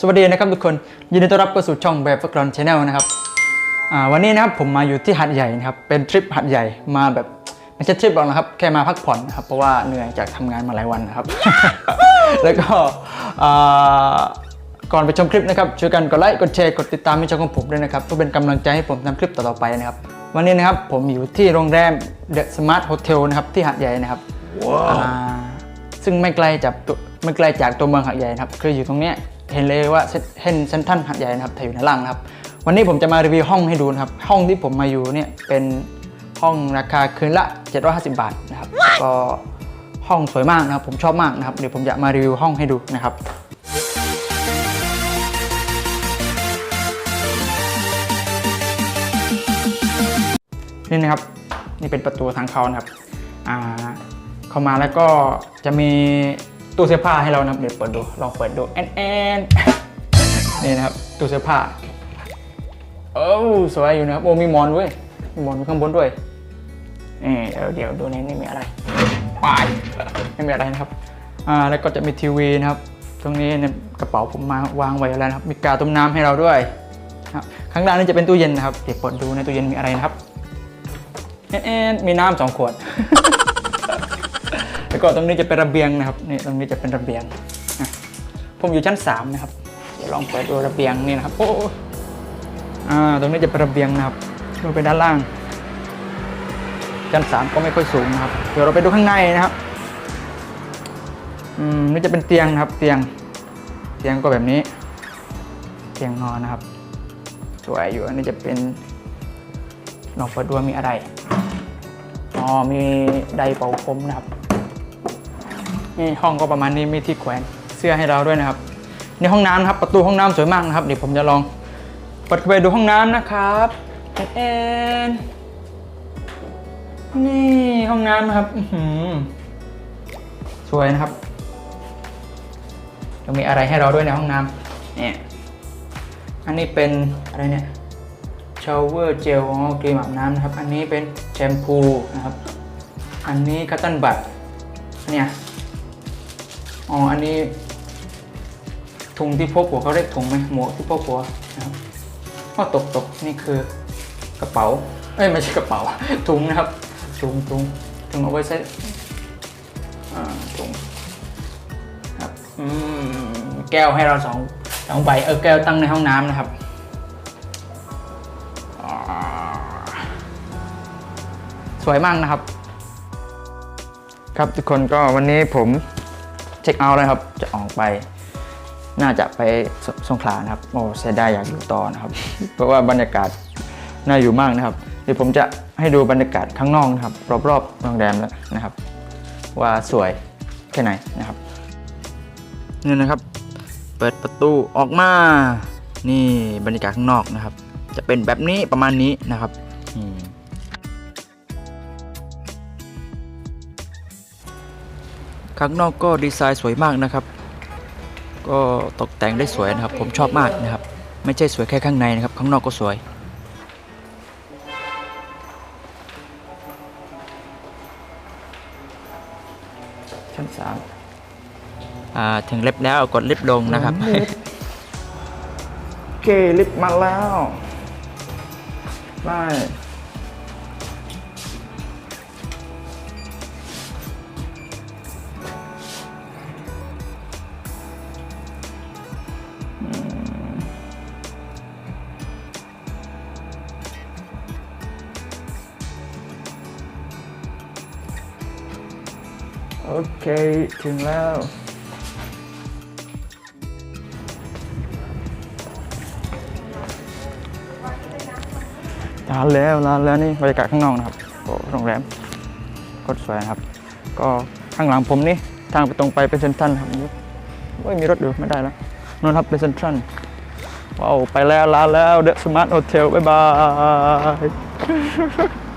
สวัสดีนะครับทุกคน ยินดีต้อนรับเข้าสู่ช่องแบบฟักรอนชาแนลนะครับอ่าวันนี้นะครับผมมาอยู่ที่หัดใหญ่นะครับ เป็นทริปหัดใหญ่มาแบบไม่ใช่ทริปหรอกนะครับ แค่มาพักผ่อนนะครับ เพราะว่าเหนื่อยจากทำงานมาหลายวันนะครับ แล้วก็อ่าก่อนไปชมคลิปนะครับช่วยกันกดไลค์กดแชร์กดติดตามให้ช่องของผมด้วยนะครับเพื่อเป็นกำลังใจให้ผมทำคลิปต่อๆไปนะครับ วันนี้นะครับผมอยู่ที่โรงแรม The Smart Hotel นะครับที่หัดใหญ่นะครับอ่าซึ่งไม่ไกลจาก ตัวไกลจากตัวเมืองหัดใหญ่นะครับคืออยู่ตรงเนี้ยเห็นเลยว่าเห็นเซนทันหัดใหญ่นะครับแต่อยู่ในล่างนะครับ วันนี้ผมจะมารีวิวห้องให้ดูนะครับ ห้องที่ผมมาอยู่เนี่ยเป็นห้องราคาคืนละ 750 บาทนะครับก็ห้องสวยมากนะครับ ผมชอบมากนะครับเดี๋ยวผมจะมารีวิวห้องให้ดูนะครับนี่นะครับนี่เป็นประตูทางเขานะครับเข้ามาแล้วก็จะมี ตู้เสื้อผ้าให้เรานะครับเดี๋ยวเปิดดูลองเปิดดูแอนแอนนี่นะครับตู้เสื้อผ้าโอ้สวยอยู่นะครับโอ้มีหมอนด้วยมีหมอนข้างบนด้วยนี่เดี๋ยวเดี๋ยวดูในนี่มีอะไรปายไม่มีอะไรนะครับอ่าแล้วก็จะมีทีวีนะครับ ตรงนี้เนี่ยกระเป๋าผมมาวางไว้แล้วนะครับ มีกาต้มน้ำให้เราด้วยครับข้างล่างนี่จะเป็นตู้เย็นนะครับเดี๋ยวเปิดดูในตู้เย็นมีอะไรนะครับเอ๊ะมีน้ำสองขวด แล้วก็ตรงนี้จะเป็นระเบียงนะครับนี่ตรงนี้จะเป็นระเบียงอะผมอยู่ชั้น3นะครับเดี๋ยวลองเปิดดูระเบียงนี่นะครับโอ้อ่าตรงนี้จะเป็นระเบียงนะครับดูไปด้านล่าง ชั้น3ก็ไม่ค่อยสูงนะครับเดี๋ยวเราไปดูข้างในนะครับอืมนี่จะเป็นเตียงนะครับ เตียงเตียงก็แบบนี้ เตียงนอนนะครับ สวยอยู่อันนี้จะเป็นลองเปิดดูมีอะไรอ๋อมีไดเป่าผมนะครับ นี่ห้องก็ประมาณนี้มีที่แขวนเสื้อให้เราด้วยนะครับในห้องน้ำครับประตูห้องน้ำสวยมากนะครับเดี๋ยวผมจะลองเปิดเข้าไปดูห้องน้ำนะครับแอนนนี่ห้องน้ำครับอืสวยนะครับจะมีอะไรให้เราด้วยในห้องน้ำเนี่ยอันนี้เป็นอะไรเนี่ยชาวเวอร์เจลครีมอาบน้ำนะครับ อันนี้เป็นแชมพูนะครับ อันนี้คัตตันบัตเนี่ย อ๋อ อันนี้ถุงที่พกหัวเขาเรียกถุงไหมหมวกที่พกหัวนะครับก็ตกตกนี่คือกระเป๋า เอ้ยไม่ใช่กระเป๋า ถุงนะครับ ถุงถุงถุงเอาไว้ใช้ถุงครับอืมแก้วให้เราสองสองใบเออแก้วตั้งในห้องน้ำนะครับสวยมากนะครับ ครับทุกคนก็วันนี้ผม ช็คเอาท์แล้วครับ จะออกไป น่าจะไปสสงขลานะครับ โอ้เสียดายอยากอยู่ต่อนะครับ เพราะว่าบรรยากาศน่าอยู่มากนะครับ เดี๋ยวผมจะให้ดูบรรยากาศข้างนอกนะครับ รอบๆโรงแรมแล้วนะครับ ว่าสวยแค่ไหนนะครับนี่นะครับ เปิดประตูออกมา นี่บรรยากาศข้างนอกนะครับ จะเป็นแบบนี้ประมาณนี้นะครับอืม ข้างนอกก็ดีไซน์สวยมากนะครับ ก็ตกแต่งได้สวยนะครับ ผมชอบมากนะครับ ไม่ใช่สวยแค่ข้างในนะครับ ข้างนอกก็สวยชั้นสามอ่าถึงเลิฟต์แล้วกดเลิฟต์ลงนะครับโอเคลิฟต์มาแล้วได้ โอเค ถึงแล้วลานแล้วลานแล้วนี่บรรยากาศข้างนอกนะครับโอ้โรงแรมก็สวยครับ ก็ข้างหลังผมนี่ทางไปตรงไปเป็นเซนทรัลครับโอ้ยมีรถอยู่ไม่ได้แล้วนนครับเป็นเซนทรัลว้าวไปแล้วลานแล้วเดอะสมาร์ทโฮเทลบ๊ายบาย